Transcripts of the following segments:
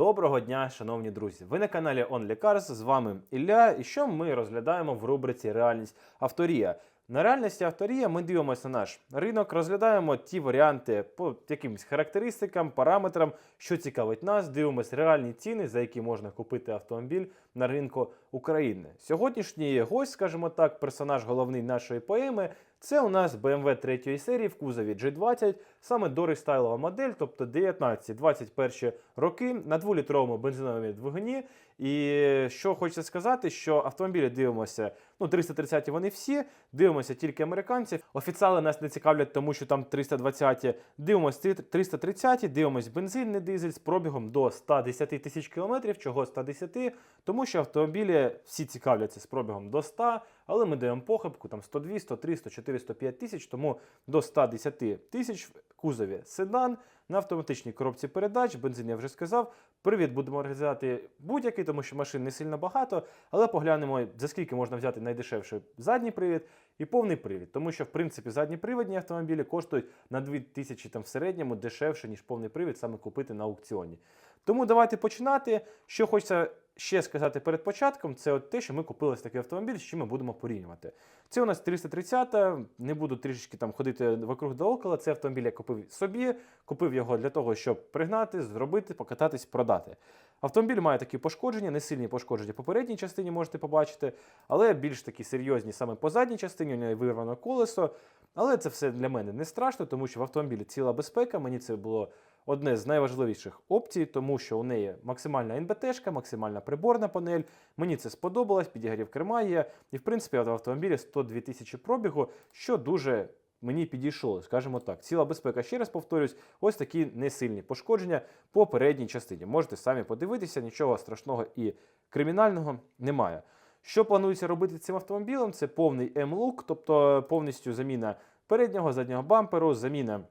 Доброго дня, шановні друзі! Ви на каналі OnlyCars, з вами Ілля. І що ми розглядаємо в рубриці Реальність Авторія. На реальності авторія ми дивимося на наш ринок, розглядаємо ті варіанти по якимось характеристикам, параметрам, що цікавить нас. Дивимося реальні ціни, за які можна купити автомобіль на ринку України. Сьогоднішній гость, скажімо так, персонаж головний нашої поеми. Це у нас BMW 3 серії в кузові G20, саме дорестайлова модель, тобто 19-21 роки на 2-літровому бензиновому двигуні. І що хочеться сказати, що автомобілі дивимося, ну 330-ті вони всі, дивимося тільки американців. Офіціали нас не цікавлять, тому що там 320 дивимося 330-ті, дивимося бензинний дизель з пробігом до 110 тисяч кілометрів. Чого 110? Тому що автомобілі всі цікавляться з пробігом до 100, але ми даємо похибку там 102, 103, 104, 105 тисяч, тому до 110 тисяч в кузові седан на автоматичній коробці передач. Бензин я вже сказав. Привід будемо організувати будь-який, тому що машин не сильно багато, але поглянемо, за скільки можна взяти найдешевший задній привід і повний привід. Тому що, в принципі, задні привідні автомобілі коштують на 2000 там в середньому дешевше, ніж повний привід, саме купити на аукціоні. Тому давайте починати. Що хочеться ще сказати перед початком, це от те, що ми купили такий автомобіль, з чим ми будемо порівнювати. Це у нас 330, не буду трішечки там ходити вокруг да около. Це автомобіль я купив собі, купив його для того, щоб пригнати, зробити, покататись, продати. Автомобіль має такі пошкодження, не сильні пошкодження по передній частині можете побачити, але більш такі серйозні саме по задній частині, у нього вирвано колесо. Але це все для мене не страшно, тому що в автомобілі ціла безпека. Мені це було одне з найважливіших опцій, тому що у неї максимальна НБТшка, максимальна приборна панель. Мені це сподобалось, підігрів керма є. І в принципі в автомобілі 102 тисячі пробігу, що дуже. Мені підійшло, скажімо так. Ціла безпека, ще раз повторюсь, ось такі несильні пошкодження по передній частині. Можете самі подивитися, нічого страшного і кримінального немає. Що планується робити цим автомобілем? Це повний М-лук, тобто повністю заміна переднього, заднього бамперу, заміна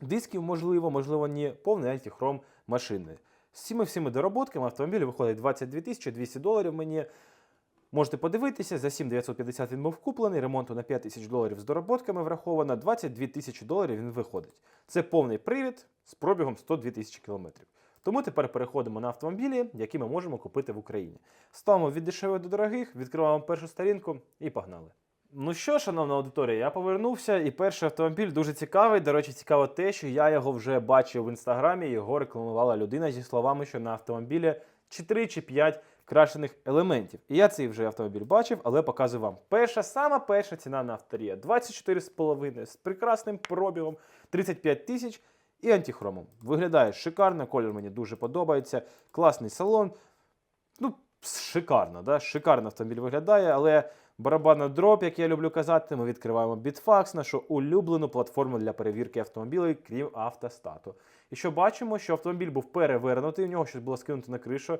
дисків, можливо, можливо, ні, повний антихром машини. З цими всіми дороботками автомобіль виходить 22 тисячі 200 доларів мені. Можете подивитися, за 7950 він був куплений, ремонту на 5 тисяч доларів з дороботками враховано, 22 тисячі доларів він виходить. Це повний привід з пробігом 102 тисячі кілометрів. Тому тепер переходимо на автомобілі, які ми можемо купити в Україні. Ставимо від дешевих до дорогих, відкриваємо першу сторінку і погнали. Ну що, шановна аудиторія, я повернувся, і перший автомобіль дуже цікавий. До речі, цікаво те, що я його вже бачив в інстаграмі. Його рекламувала людина зі словами, що на автомобілі чи 3 чи 5 крашених елементів. І я цей вже автомобіль бачив, але показую вам. Перша, сама перша ціна на авторія 24,5 з прекрасним пробігом 35 тисяч і антихромом. Виглядає шикарно, колір мені дуже подобається. Класний салон. Ну, шикарно, да? шикарно автомобіль виглядає, але барабанна дроп, як я люблю казати, ми відкриваємо Bitfax, нашу улюблену платформу для перевірки автомобілів, крім автостату. І що бачимо, що автомобіль був перевернутий, у нього щось було скинуто на кришу.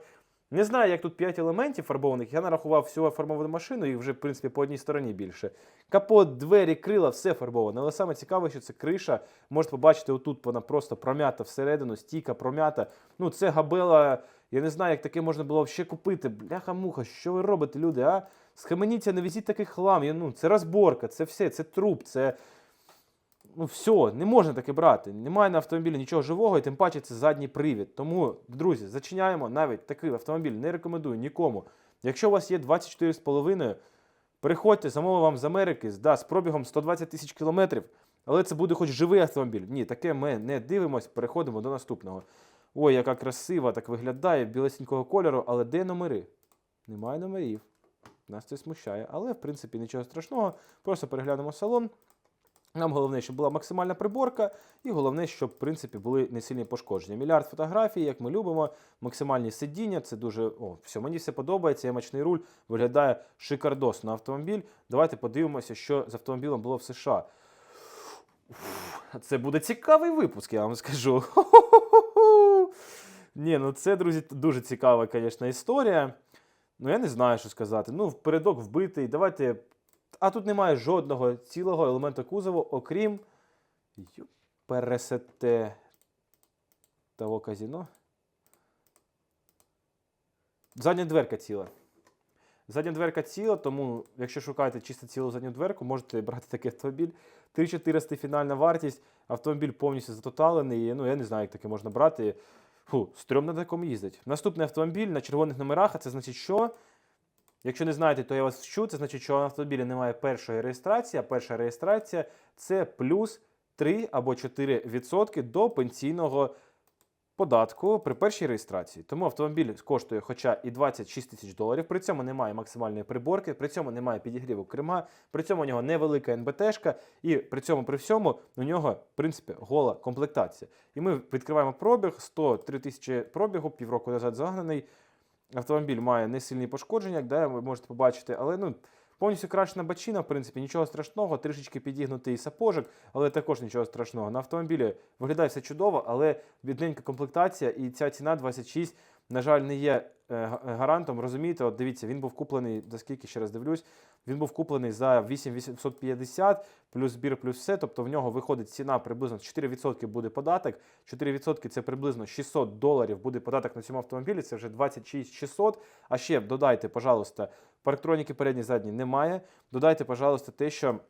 Не знаю, як тут 5 елементів фарбованих. Я нарахував всю фарбовану машину, їх вже, в принципі, по одній стороні більше. Капот, двері, крила, все фарбоване. Але саме цікаве, що це криша. Можете побачити, отут вона просто пром'ята всередину, стійка пром'ята. Ну, це габела. Я не знаю, як таке можна було ще купити. Бляха-муха, що ви робите, люди? а? Схаменіться, не візіть такий хлам. Я, ну, це розборка, це все, це труп, це. Ну, все, не можна таке брати. Немає на автомобілі нічого живого, і тим паче це задній привід. Тому, друзі, зачиняємо навіть такий автомобіль, не рекомендую нікому. Якщо у вас є 24,5, приходьте, замовимо вам з Америки, да, з пробігом 120 тисяч кілометрів, але це буде хоч живий автомобіль. Ні, таке ми не дивимось, переходимо до наступного. Ой, яка красива, так виглядає, білесенького кольору, але де номери? Немає номерів. Нас це смущає, але в принципі нічого страшного. Просто переглянемо салон. Нам головне, щоб була максимальна приборка, і головне, щоб в принципі були не сильні пошкодження. Мільярд фотографій, як ми любимо, максимальні сидіння. Це дуже о, все, мені все подобається. Ямачний руль виглядає шикардосно автомобіль. Давайте подивимося, що з автомобілем було в США. Це буде цікавий випуск, я вам скажу. Ні, ну це, друзі, дуже цікава, звісно, історія. Ну, я не знаю, що сказати. Ну, передок вбитий. Давайте. А тут немає жодного цілого елемента кузову, окрім пересете того казіно. Задня дверка ціла. Задня дверка ціла, тому якщо шукаєте чисто цілу задню дверку, можете брати такий автомобіль. 3400 фінальна вартість, автомобіль повністю затоталений. Ну, я не знаю, як таке можна брати. Фу, стрьомно на такому їздить. Наступний автомобіль на червоних номерах, а це значить, що? Якщо не знаєте, то я вас вчу. Це значить, що на автомобілі немає першої реєстрації, а перша реєстрація це плюс 3 або 4% до пенсійного податку при першій реєстрації. Тому автомобіль коштує хоча і 26 тисяч доларів, при цьому немає максимальної приборки, при цьому немає підігріву керма, при цьому у нього невелика НБТшка, і при цьому при всьому у нього, в принципі, гола комплектація. І ми відкриваємо пробіг, 103 тисячі пробігу, півроку назад загнаний. Автомобіль має несильні пошкодження, як да, ви можете побачити, але ну. Повністю крашена бачина, в принципі, нічого страшного, трішечки підігнутий сапожик, але також нічого страшного. На автомобілі виглядає все чудово, але бідненька комплектація і ця ціна 26, на жаль, не є е, гарантом. Розумієте, от дивіться, він був куплений, за скільки ще раз дивлюсь, він був куплений за 8850 плюс збір, плюс все. Тобто в нього виходить ціна приблизно 4% буде податок. 4% це приблизно 600 доларів буде податок на цьому автомобілі. Це вже 26 600. А ще додайте, пожалуйста, парктроніки передні задні немає. Додайте, пожалуйста, те, що.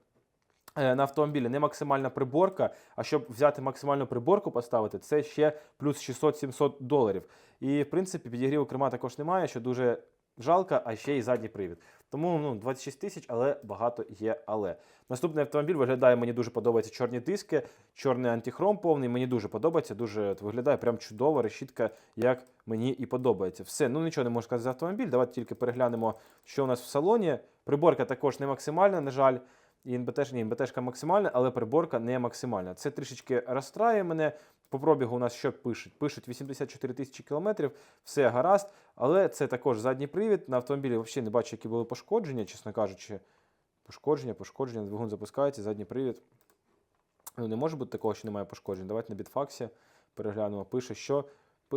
е, На автомобілі не максимальна приборка, а щоб взяти максимальну приборку поставити, це ще плюс 600-700 доларів. І в принципі підігріву керма також немає, що дуже жалко, а ще й задній привід. Тому ну, 26 тисяч, але багато є але. Наступний автомобіль виглядає, мені дуже подобаються чорні диски, чорний антихром повний. Мені дуже подобається, дуже виглядає прям чудово, решітка, як мені і подобається. Все, ну нічого не можу сказати за автомобіль. Давайте тільки переглянемо, що у нас в салоні. Приборка також не максимальна, на жаль. І НБТ, ні, НБТшка максимальна, але приборка не максимальна. Це трішечки розстраює мене. По пробігу у нас що пишуть? Пишуть 84 тисячі кілометрів, все гаразд, але це також задній привід. На автомобілі взагалі не бачу, які були пошкодження, чесно кажучи. Пошкодження, пошкодження, двигун запускається, задній привід. Ну, не може бути такого, що немає пошкоджень. Давайте на бітфаксі переглянемо. Пише, що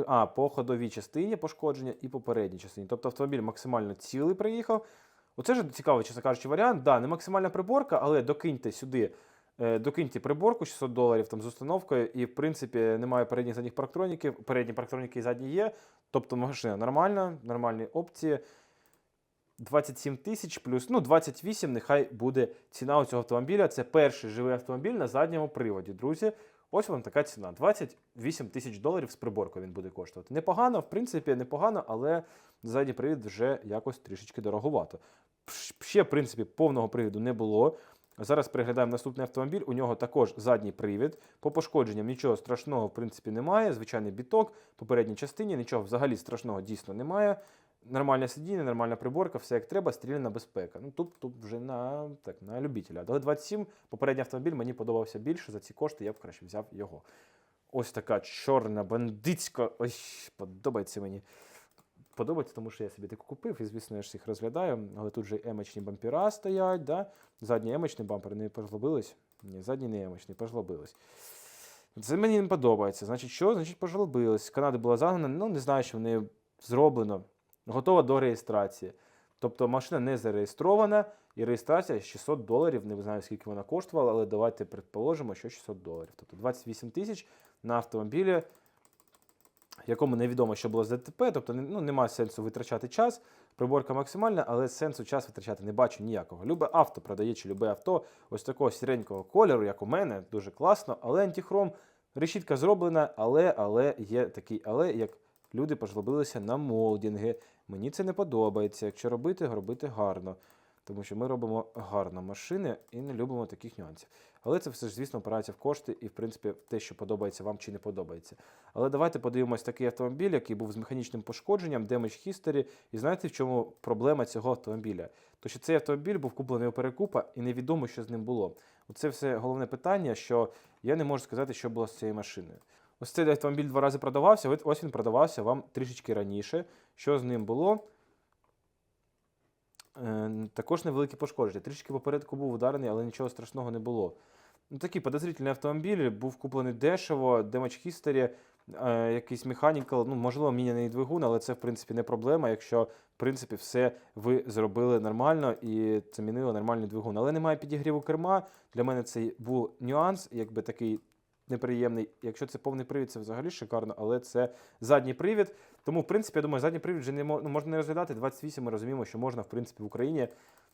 а, по ходовій частині пошкодження і по передній частині. Тобто автомобіль максимально цілий приїхав. Оце ж цікавий, чесно кажучи, варіант. Да, не максимальна приборка, але докиньте сюди. е, Докиньте приборку 600 доларів там з установкою, і в принципі немає передніх задніх парктроніків. Передні парктроніки і задні є. Тобто машина нормальна, нормальні опції. 27 тисяч плюс, ну 28 нехай буде ціна у цього автомобіля. Це перший живий автомобіль на задньому приводі. Друзі, ось вам така ціна. 28 тисяч доларів з приборкою він буде коштувати. Непогано, в принципі, непогано, але задній привід вже якось трішечки дороговато. Ще, в принципі, повного привіду не було. Зараз переглядаємо наступний автомобіль. У нього також задній привід. По пошкодженням нічого страшного, в принципі, немає. Звичайний біток по передній частині, нічого взагалі страшного дійсно немає. Нормальне сидіння, нормальна приборка, все як треба, стріляна безпека. Ну тут, тут вже на, так, на любителя. Але 27 попередній автомобіль мені подобався більше. За ці кошти я б краще взяв його. Ось така чорна бандитська. Ой, подобається мені. Подобається, тому що я собі таку купив, і звісно, я ж їх розглядаю. Але тут же емочні бампера стоять, да? задні емочні бампери не пожлобились. Ні, задні не емочні, пожлобились. Це мені не подобається. Значить, що? Значить, пожлобились. З Канади була загнана, ну не знаю, що в неї зроблено. Готова до реєстрації. Тобто машина не зареєстрована, і реєстрація 600 доларів. Не знаю, скільки вона коштувала, але давайте предположимо, що 600 доларів. Тобто 28 тисяч на автомобілі, якому невідомо, що було з ДТП, тобто ну, немає сенсу витрачати час. Приборка максимальна, але сенсу час витрачати не бачу ніякого. Любе авто продає чи любе авто ось такого сіренького кольору, як у мене, дуже класно, але антихром. Решітка зроблена, але, але є такий але, як люди пожлобилися на молдінги. Мені це не подобається. Якщо робити, робити гарно. Тому що ми робимо гарно машини і не любимо таких нюансів. Але це все ж, звісно, опирається в кошти і, в принципі, те, що подобається вам чи не подобається. Але давайте подивимось такий автомобіль, який був з механічним пошкодженням, Damage History. І знаєте, в чому проблема цього автомобіля? То що цей автомобіль був куплений у перекупа, і невідомо, що з ним було. Оце все головне питання, що я не можу сказати, що було з цією машиною. Ось цей автомобіль два рази продавався, ось він продавався вам трішечки раніше. Що з ним було? Е, також невеликі пошкодження. Трішки попередку був ударений, але нічого страшного не було. Ну, такий подозрительний автомобіль, був куплений дешево, Damage History, е, якийсь механікал, ну, можливо, міняний двигун, але це, в принципі, не проблема, якщо, в принципі, все ви зробили нормально і замінили нормальний двигун. Але немає підігріву керма. Для мене це був нюанс, якби такий неприємний. Якщо це повний привід, це взагалі шикарно, але це задній привід. Тому, в принципі, я думаю, задній привід вже не ну, можна не розглядати. 28 ми розуміємо, що можна, в принципі, в Україні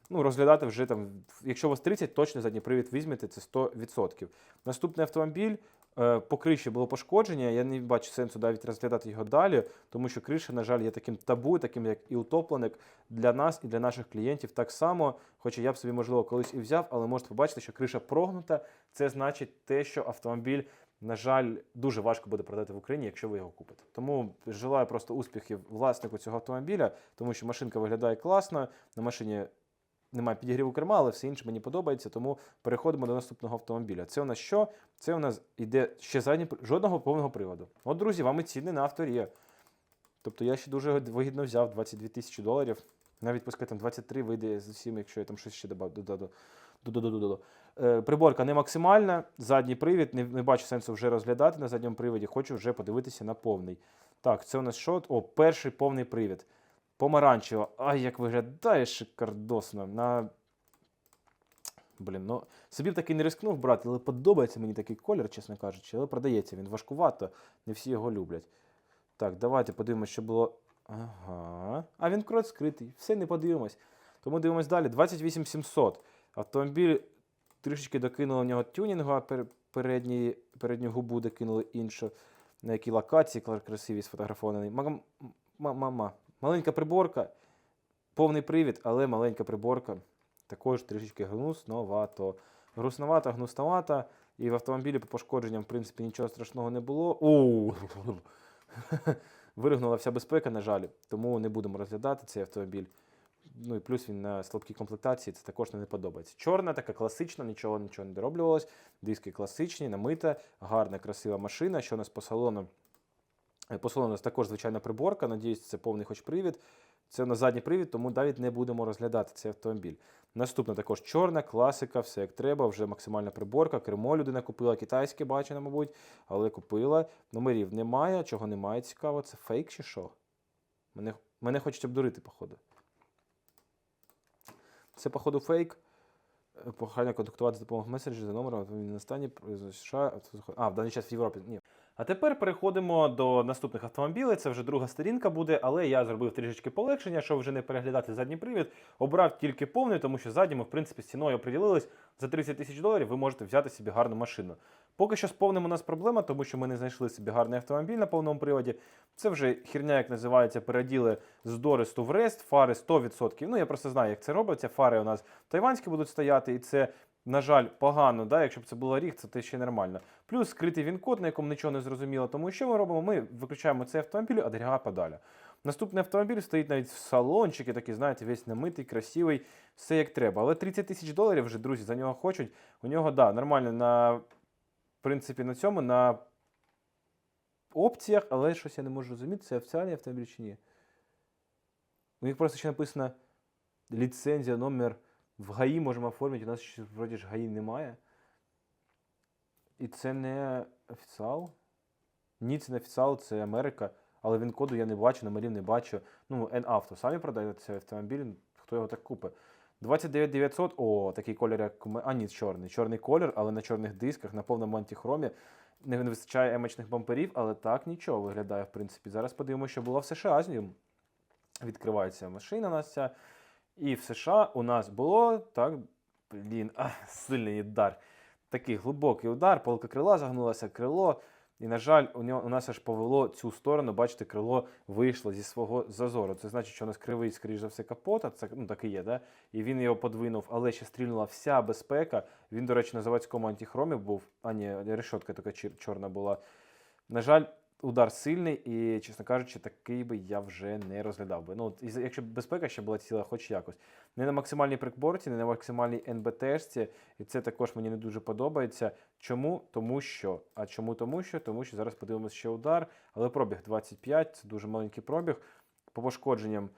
ну, розглядати вже там, якщо у вас 30, точно задній привід візьмете, це 100%. Наступний автомобіль. Е, По криші було пошкодження, я не бачу сенсу навіть розглядати його далі, тому що криша, на жаль, є таким табу, таким як і утопленик для нас і для наших клієнтів так само. Хоча я б собі, можливо, колись і взяв, але можете побачити, що криша прогнута. Це значить те, що автомобіль, на жаль, дуже важко буде продати в Україні, якщо ви його купите. Тому желаю просто успіхів власнику цього автомобіля, тому що машинка виглядає класно. На машині немає підігріву керма, але все інше мені подобається. Тому переходимо до наступного автомобіля. Це у нас що? Це у нас іде ще задній жодного повного приводу. От, друзі, вам і ціни на авторія. Тобто я ще дуже вигідно взяв 22 тисячі доларів. Навіть пускай там 23 вийде з усім, якщо я там щось ще додав. Е, Приборка не максимальна, задній привід, не, не бачу сенсу вже розглядати на задньому приводі, хочу вже подивитися на повний. Так, це у нас що? О, перший повний привід. Помаранчево. Ай, як виглядає шикардосно. На... Блін, ну собі б таки не рискнув брати, але подобається мені такий колір, чесно кажучи, але продається він важкувато, не всі його люблять. Так, давайте подивимося, що було. Ага. А він крот скритий. Все, не подивимось. Тому дивимось далі. 28700. Автомобіль трішечки докинули в нього тюнінгу, а передні, передню губу докинули іншу. На якій локації красиві сфотографований. Маленька приборка, повний привід, але маленька приборка. Також трішечки гнусновато. Грустновато, гнусновато. І в автомобілі по пошкодженням, в принципі, нічого страшного не було. Оу! Виригнула вся безпека, на жаль, тому не будемо розглядати цей автомобіль. Ну і плюс він на слабкій комплектації, це також не подобається. Чорна, така класична, нічого нічого не дороблювалось. Диски класичні, намита, гарна, красива машина. Що у нас по салону? Е, По салону у нас також звичайна приборка. Надіюсь, це повний хоч привід. Це у нас задній привід, тому навіть не будемо розглядати цей автомобіль. Наступна також чорна, класика, все як треба, вже максимальна приборка. Кермо людина купила, китайське бачено, мабуть, але купила. Номерів немає. Чого немає, цікаво, це фейк чи що? Мене, мене хочуть обдурити, походу. Це, походу, фейк. Е, Прохання контактувати за допомогою меседжів за номером він на стані США. А, в даний час в Європі. Ні. А тепер переходимо до наступних автомобілів. Це вже друга сторінка буде, але я зробив трішечки полегшення, щоб вже не переглядати задній привід. Обрав тільки повний, тому що ми, в принципі, з ціною оприділились. За 30 тисяч доларів ви можете взяти собі гарну машину. Поки що з повним у нас проблема, тому що ми не знайшли собі гарний автомобіль на повному приводі. Це вже херня, як називається, переділи з Доресту в Рест, фари 100%. Ну я просто знаю, як це робиться. Фари у нас тайванські будуть стояти, і це, на жаль, погано. Да? Якщо б це була ріг, це те ще нормально. Плюс скритий він-код, на якому нічого не зрозуміло. Тому що ми робимо? Ми виключаємо цей автомобіль, а дорога подалі. Наступний автомобіль стоїть навіть в салончики, такий, знаєте, весь намитий, красивий, все як треба. Але 30 тисяч доларів вже, друзі, за нього хочуть. У нього, да, нормально на в принципі, на цьому, на опціях, але щось я не можу зрозуміти, це офіціальний автомобіль чи ні. У них просто ще написано ліцензія, номер в ГАІ можемо оформити. У нас ще вроді ж ГАІ немає. І це не офіціал. Ні, це не офіціал, це Америка. Але він коду я не бачу, номерів не бачу. Ну, N-Auto самі продають цей автомобіль, хто його так купить. 29900, о, такий колір, як А, ні, чорний. Чорний колір, але на чорних дисках, на повному антихромі. Не не вистачає емочних бамперів, але так нічого виглядає, в принципі. Зараз подивимося, що було в США з ним. Відкривається машина у нас ця. І в США у нас було так. Блін, а, сильний удар. Такий глибокий удар, полка крила загнулася, крило. І, на жаль, у, нього, у нас аж повело цю сторону, бачите, крило вийшло зі свого зазору. Це значить, що у нас кривий, скоріш за все, капота, це ну, так і є, да? і він його подвинув, але ще стрільнула вся безпека. Він, до речі, на заводському антихромі був, а ні, решетка така чорна була. На жаль, удар сильний, і, чесно кажучи, такий би я вже не розглядав би. Ну, якщо б безпека ще була ціла, хоч якось. Не на максимальній прикборці, не на максимальній НБТшці, і це також мені не дуже подобається. Чому? Тому що. А чому тому що? Тому що зараз подивимося ще удар, але пробіг 25, це дуже маленький пробіг. По пошкодженням.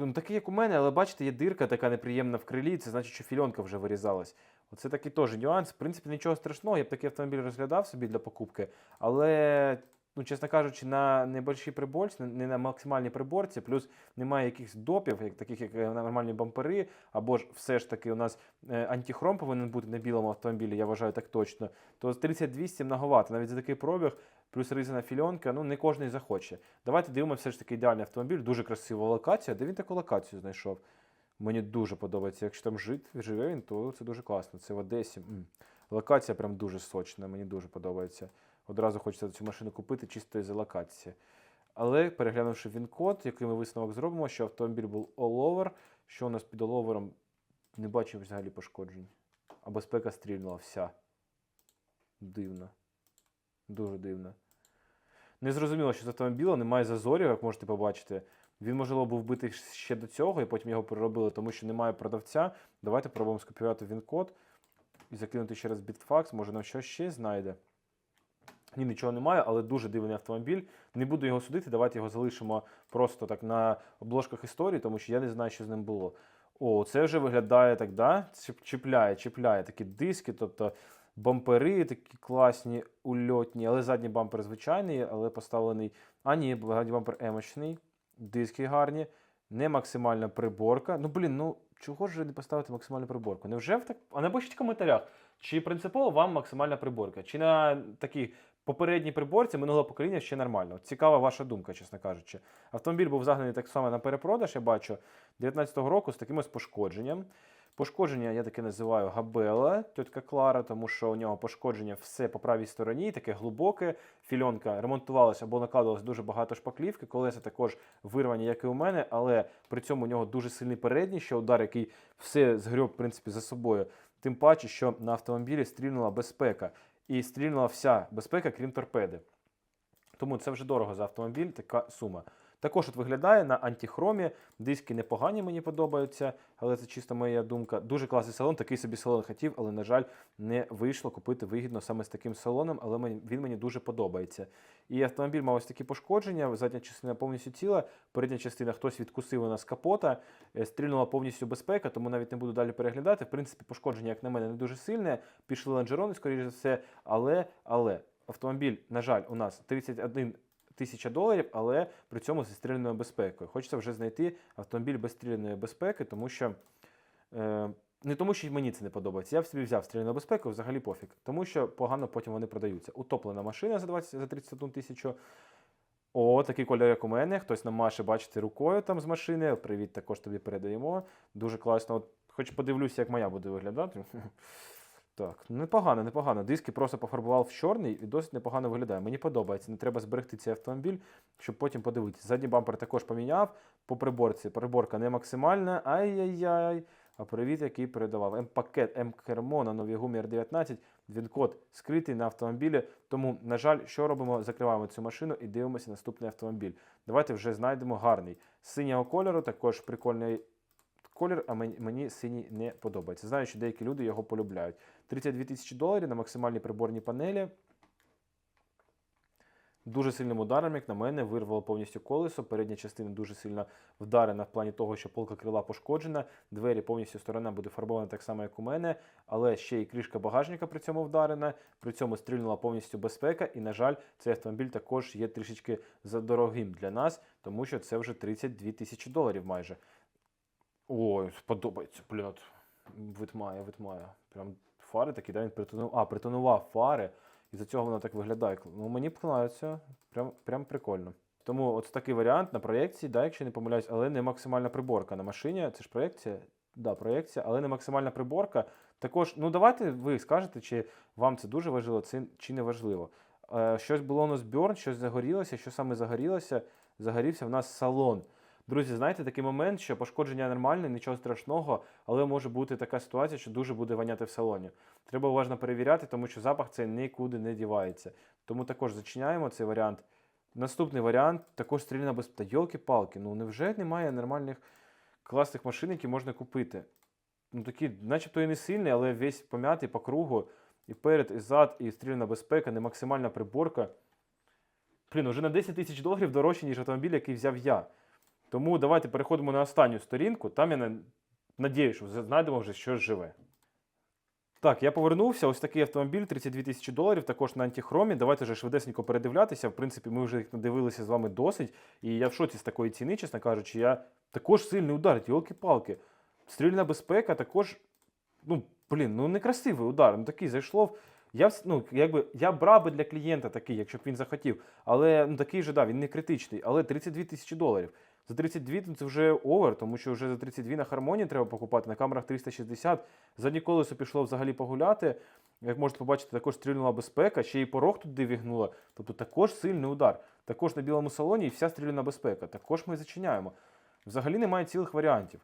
Ну, такий, як у мене, але бачите, є дирка така неприємна в крилі, це значить, що фільонка вже вирізалась. Оце такий теж нюанс. В принципі, нічого страшного, я б такий автомобіль розглядав собі для покупки, але, ну, чесно кажучи, на небольшій приборці, не на максимальній приборці, плюс немає якихось допів, як, таких як е, нормальні бампери, або ж все ж таки у нас е, антихром повинен бути на білому автомобілі, я вважаю так точно, то з 3200 многовато, навіть за такий пробіг, плюс різана фільонка, ну не кожен захоче. Давайте дивимося все ж таки ідеальний автомобіль, дуже красива локація. Де він таку локацію знайшов? Мені дуже подобається. Якщо там жит, живе він, то це дуже класно. Це в Одесі. М. Локація прям дуже сочна, мені дуже подобається. Одразу хочеться цю машину купити чисто із локації. Але переглянувши він-код, який ми висновок зробимо, що автомобіль був all-over, що у нас під all-over не бачив взагалі пошкоджень. А безпека стрільнула вся. Дивно. Дуже дивно. Не зрозуміло, що з автомобіля немає зазорів, як можете побачити. Він, можливо, був битий ще до цього, і потім його переробили, тому що немає продавця. Давайте пробуємо скопіювати він-код і закинути ще раз бітфакс, може нам щось ще знайде. Ні, нічого немає, але дуже дивний автомобіль. Не буду його судити, давайте його залишимо просто так на обложках історії, тому що я не знаю, що з ним було. О, це вже виглядає так, да? Чіпляє, чіпляє такі диски, тобто бампери такі класні, ульотні, але задній бампер звичайний, але поставлений. А ні, задній бампер емочний, диски гарні, не максимальна приборка. Ну, блін, ну чого ж не поставити максимальну приборку? Невже в так. А напишіть в коментарях, чи принципово вам максимальна приборка? Чи на такій попередній приборці минулого покоління ще нормально? Цікава ваша думка, чесно кажучи. Автомобіль був загнаний так само на перепродаж, я бачу, 19-го року з таким ось пошкодженням. Пошкодження я таке називаю габела, тітка Клара, тому що у нього пошкодження все по правій стороні, таке глибоке. Фільонка ремонтувалася або накладалось дуже багато шпаклівки. Колеса також вирвані, як і у мене, але при цьому у нього дуже сильний передній ще удар, який все згреб, в принципі, за собою. Тим паче, що на автомобілі стрільнула безпека. І стрільнула вся безпека, крім торпеди. Тому це вже дорого за автомобіль, така сума. Також от виглядає на антихромі. Диски непогані, мені подобаються, але це чисто моя думка. Дуже класний салон, такий собі салон хотів, але, на жаль, не вийшло купити вигідно саме з таким салоном, але він мені дуже подобається. І автомобіль мав ось такі пошкодження, задня частина повністю ціла, передня частина хтось відкусив у нас капота, е, стрільнула повністю безпека, тому навіть не буду далі переглядати. В принципі, пошкодження, як на мене, не дуже сильне. Пішли лонжерони, скоріш за все, але, але автомобіль, на жаль, у нас 31 тисяча доларів, але при цьому зі стріляною безпекою. Хочеться вже знайти автомобіль без стріляної безпеки, тому що. Е, не тому, що мені це не подобається. Я в собі взяв стріляну безпеку, взагалі пофіг. Тому що погано потім вони продаються. Утоплена машина за 20, за 31 тисячу. О, такий кольор, як у мене. Хтось нам маше бачити рукою там з машини. Привіт, також тобі передаємо. Дуже класно. От, хоч подивлюся, як моя буде виглядати. Так, непогано, непогано. Диски просто пофарбував в чорний і досить непогано виглядає. Мені подобається. Не треба зберегти цей автомобіль, щоб потім подивитися. Задній бампер також поміняв по приборці. Приборка не максимальна. Ай-яй-яй. А привіт, який передавав. М-пакет, М-кермо на новій гумі R19. Він код скритий на автомобілі. Тому, на жаль, що робимо? Закриваємо цю машину і дивимося наступний автомобіль. Давайте вже знайдемо гарний. Синього кольору, також прикольний колір, а мені, синій не подобається. Знаю, що деякі люди його полюбляють. 32 тисячі доларів на максимальній приборній панелі. Дуже сильним ударом, як на мене, вирвало повністю колесо. Передня частина дуже сильно вдарена в плані того, що полка крила пошкоджена. Двері повністю сторона буде фарбована так само, як у мене, але ще й кришка багажника при цьому вдарена. При цьому стрільнула повністю безпека. І, на жаль, цей автомобіль також є трішечки задорогим для нас, тому що це вже 32 тисячі доларів майже. Ой, сподобається, блін, от витмає, витмає. Прям фари такі, да, він притонував. А, притонував фари. І за цього воно так виглядає. Ну, мені подобається. Прям, прям прикольно. Тому от такий варіант на проєкції, да, якщо не помиляюсь, але не максимальна приборка на машині. Це ж проєкція? Да, проєкція, але не максимальна приборка. Також, ну давайте ви скажете, чи вам це дуже важливо, чи не важливо. Е, щось було у нас бьорн, щось загорілося, що саме загорілося? Загорівся в нас салон. Друзі, знаєте, такий момент, що пошкодження нормальне, нічого страшного, але може бути така ситуація, що дуже буде воняти в салоні. Треба уважно перевіряти, тому що запах цей нікуди не дівається. Тому також зачиняємо цей варіант. Наступний варіант також стріляна без та йолки-палки. Ну невже немає нормальних класних машин, які можна купити? Ну такі, начебто і не сильний, але весь пом'ятий по кругу. І перед, і зад, і стріляна безпека, не максимальна приборка. Блін, вже на 10 тисяч доларів дорожче, ніж автомобіль, який взяв я. Тому давайте переходимо на останню сторінку. Там я на- надіюсь, що знайдемо вже щось живе. Так, я повернувся. Ось такий автомобіль, 32 тисячі доларів, також на антихромі. Давайте вже швидесенько передивлятися. В принципі, ми вже їх надивилися з вами досить. І я в шоці з такої ціни, чесно кажучи, я також сильний удар, йолки-палки. Стрільна безпека також, ну, блін, ну некрасивий удар. Ну такий зайшло. Я, ну, якби, я брав би для клієнта такий, якщо б він захотів. Але ну, такий же, да, він не критичний. Але 32 тисячі доларів. За 32 ну, це вже овер, тому що вже за 32 на хармонії треба покупати, на камерах 360. Заднє колесо пішло взагалі погуляти. Як можете побачити, також стрільнула безпека, ще й порог туди вігнула. Тобто також сильний удар. Також на білому салоні і вся стріляна безпека. Також ми зачиняємо. Взагалі немає цілих варіантів.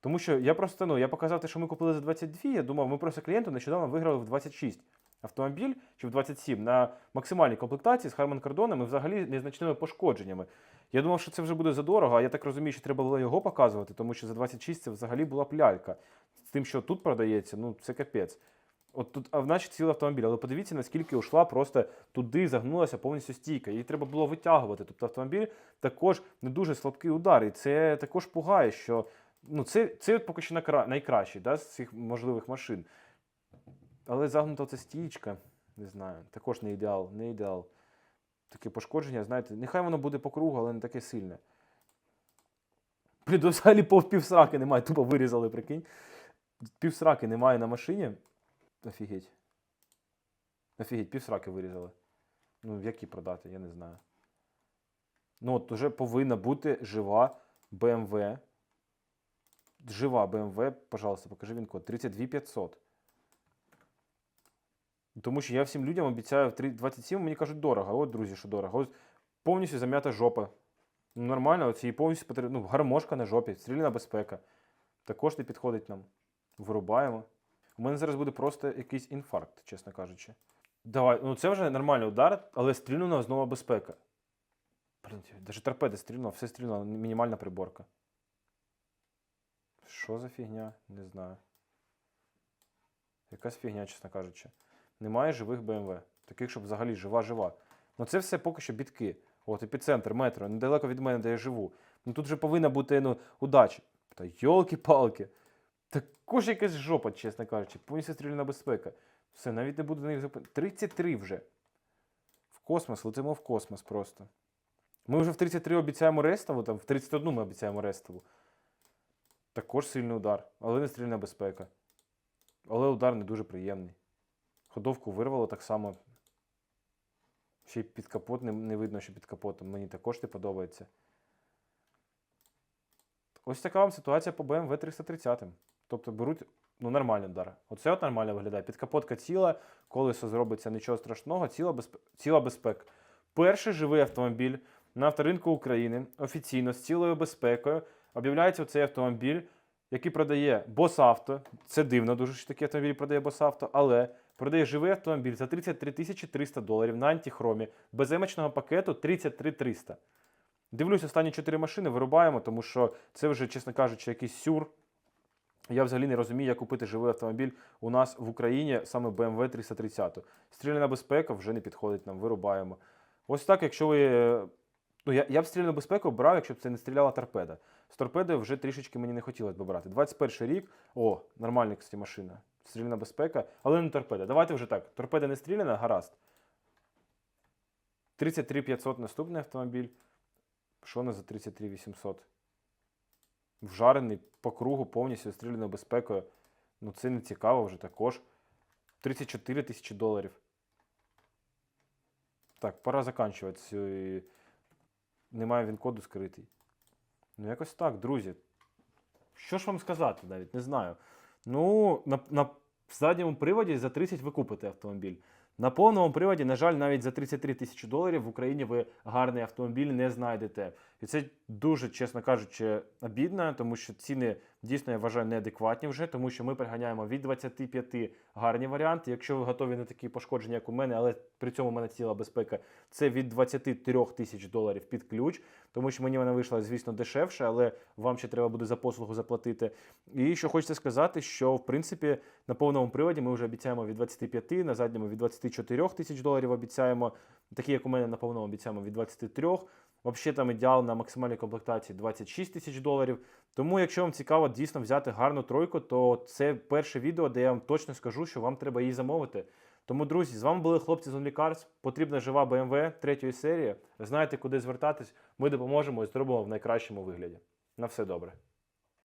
Тому що я просто ну, я показав те, що ми купили за 22, я думав, ми просто клієнту нещодавно виграли в 26 автомобіль чи в 27 на максимальній комплектації з Harman Kardon і взагалі незначними пошкодженнями. Я думав, що це вже буде задорого, а я так розумію, що треба було його показувати, тому що за 26 це взагалі була плялька. З тим, що тут продається, ну це капець. От тут, а наче цілий автомобіль, але подивіться, наскільки ушла просто туди, загнулася повністю стійка. Її треба було витягувати. Тобто автомобіль також не дуже слабкий удар. І це також пугає, що ну, це, це поки що найкращий да, з цих можливих машин. Але загнута ця стічка, не знаю, також не ідеал, не ідеал. Таке пошкодження, знаєте, нехай воно буде по кругу, але не таке сильне. Блін, взагалі півсраки немає, тупо вирізали, прикинь. Півсраки немає на машині. Офігеть. Офігеть, півсраки вирізали. Ну, які продати, я не знаю. Ну, от уже повинна бути жива BMW. Жива BMW, пожалуйста, покажи він код. 32500. Тому що я всім людям обіцяю в 3 27, мені кажуть дорого. От, друзі, що дорого. Ось повністю зам'ята жопа. Ну, нормально, оці її повністю потрібно. Ну, гармошка на жопі, стріляна безпека. Також не підходить нам. Вирубаємо. У мене зараз буде просто якийсь інфаркт, чесно кажучи. Давай, ну це вже нормальний удар, але стрільнула знову безпека. Блін, навіть торпеда стрільнула, все стрільнула, мінімальна приборка. Що за фігня? Не знаю. Якась фігня, чесно кажучи. Немає живих BMW. Таких, щоб взагалі жива-жива. Ну це все поки що бітки. От епіцентр, метро, недалеко від мене, де я живу. Ну тут вже повинна бути ну, удача. Та йолки-палки. Також якась жопа, чесно кажучи. Повністю стріляна безпека. Все, навіть не буду на них зупинити. 33 вже. В космос, летимо в космос просто. Ми вже в 33 обіцяємо рестову, там в 31 ми обіцяємо рестову. Також сильний удар, але не стрільна безпека. Але удар не дуже приємний. Ходовку вирвало так само. Ще й під капот не, не видно, що під капотом. Мені також не подобається. Ось така вам ситуація по BMW 330. Тобто беруть ну, нормальний удар. Оце от нормально виглядає. Підкапотка ціла, колесо зробиться нічого страшного, ціла, безпе... ціла безпека. Перший живий автомобіль на авторинку України офіційно з цілою безпекою об'являється цей автомобіль, який продає Босавто. Це дивно, дуже що такий автомобіль продає Босавто, але продає живий автомобіль за 33 тисячі 300 доларів на антихромі, без емочного пакету 33 300. Дивлюсь, останні чотири машини вирубаємо, тому що це вже, чесно кажучи, якийсь сюр. Я взагалі не розумію, як купити живий автомобіль у нас в Україні, саме BMW 330. Стріляна безпека вже не підходить нам, вирубаємо. Ось так, якщо ви. е, Ну, я, я б стріляну безпеку брав, якщо б це не стріляла торпеда. З торпедою вже трішечки мені не хотілося б брати. 21 рік. О, нормальна, кстати, машина. Стріляна безпека, але не торпеда. Давайте вже так. Торпеда не стріляна, гаразд. 33 500 наступний автомобіль. Що не за 33 800? Вжарений по кругу повністю стріляною безпекою. Ну це не цікаво вже також. 34 тисячі доларів. Так, пора заканчувати. Немає він коду скритий. Ну, якось так, друзі. Що ж вам сказати навіть, не знаю. Ну, на, на задньому приводі за 30 ви купите автомобіль. На повному приводі, на жаль, навіть за 33 тисячі доларів в Україні ви гарний автомобіль не знайдете. І це дуже, чесно кажучи, обідно, тому що ціни дійсно я вважаю неадекватні вже, тому що ми приганяємо від 25 гарні варіанти. Якщо ви готові на такі пошкодження, як у мене, але при цьому в мене ціла безпека, це від 23 тисяч доларів під ключ, тому що мені вона вийшла, звісно, дешевше, але вам ще треба буде за послугу заплатити. І що хочеться сказати, що в принципі на повному приводі ми вже обіцяємо від 25, на задньому від 24 тисяч доларів обіцяємо. Такі, як у мене на повному обіцяємо від 23. Взагалі там ідеал на максимальній комплектації 26 тисяч доларів. Тому, якщо вам цікаво дійсно взяти гарну тройку, то це перше відео, де я вам точно скажу, що вам треба її замовити. Тому, друзі, з вами були хлопці з Only Cars. Потрібна жива BMW третьої серії. Знаєте, куди звертатись. Ми допоможемо і зробимо в найкращому вигляді. На все добре.